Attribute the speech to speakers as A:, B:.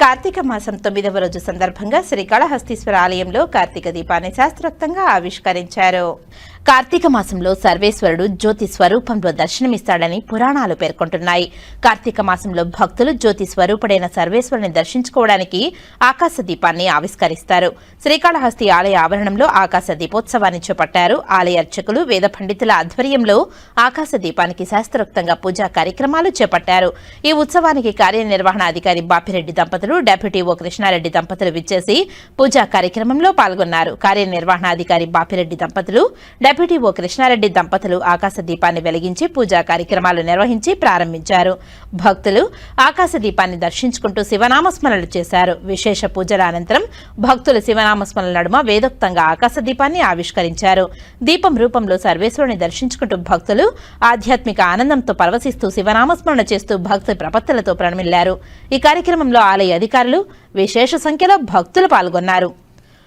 A: కార్తీక మాసం తొమ్మిదవ రోజు సందర్భంగా శ్రీకాళహస్తీశ్వర ఆలయంలో కార్తీక దీపాన్ని శాస్త్రోక్తంగా ఆవిష్కరించారు. కార్తీక మాసంలో సర్వేశ్వరుడు జ్యోతి స్వరూపంలో దర్శనమిస్తాడని పురాణాలు పేర్కొంటున్నాయి. కార్తీక మాసంలో భక్తులు జ్యోతి స్వరూపుడైన సర్వేశ్వరుని దర్శించుకోవడానికి ఆకాశ దీపాన్ని ఆవిష్కరిస్తారు. శ్రీకాళహస్తి ఆలయ ఆవరణంలో ఆకాశ దీపోత్సవాన్ని చేపట్టారు. ఆలయ అర్చకులు వేద పండితుల ఆధ్వర్యంలో ఆకాశ దీపానికి శాస్త్రోక్తంగా పూజా కార్యక్రమాలు చేపట్టారు. ఈ ఉత్సవానికి కార్యనిర్వహణ అధికారి బాపిరెడ్డి దంపతులు డెప్యూటీ ఓ కృష్ణారెడ్డి దంపతులు విచ్చేసి పూజా కార్యక్రమంలో పాల్గొన్నారు. కార్యనిర్వహణాధికారి బాపిరెడ్డి దంపతులు డెప్యూటీ ఓ కృష్ణారెడ్డి దంపతులు ఆకాశ దీపాన్ని వెలిగించి పూజా కార్యక్రమాలు నిర్వహించి ప్రారంభించారు. భక్తులు ఆకాశ దీపాన్ని దర్శించుకుంటూ శివనామస్మరణలు చేశారు. విశేష పూజల అనంతరం భక్తులు శివనామస్మరణల నడుమ వేదోక్తంగా ఆకాశ దీపాన్ని ఆవిష్కరించారు. దీపం రూపంలో సర్వేశ్వరుని దర్శించుకుంటూ భక్తులు ఆధ్యాత్మిక ఆనందంతో పరవశిస్తూ శివనామస్మరణ చేస్తూ భక్తి ప్రపత్తులతో ప్రణమిల్లారు. ఈ కార్యక్రమంలో ఆలయ అధికారులు విశేష సంఖ్యలో భక్తులు పాల్గొన్నారు.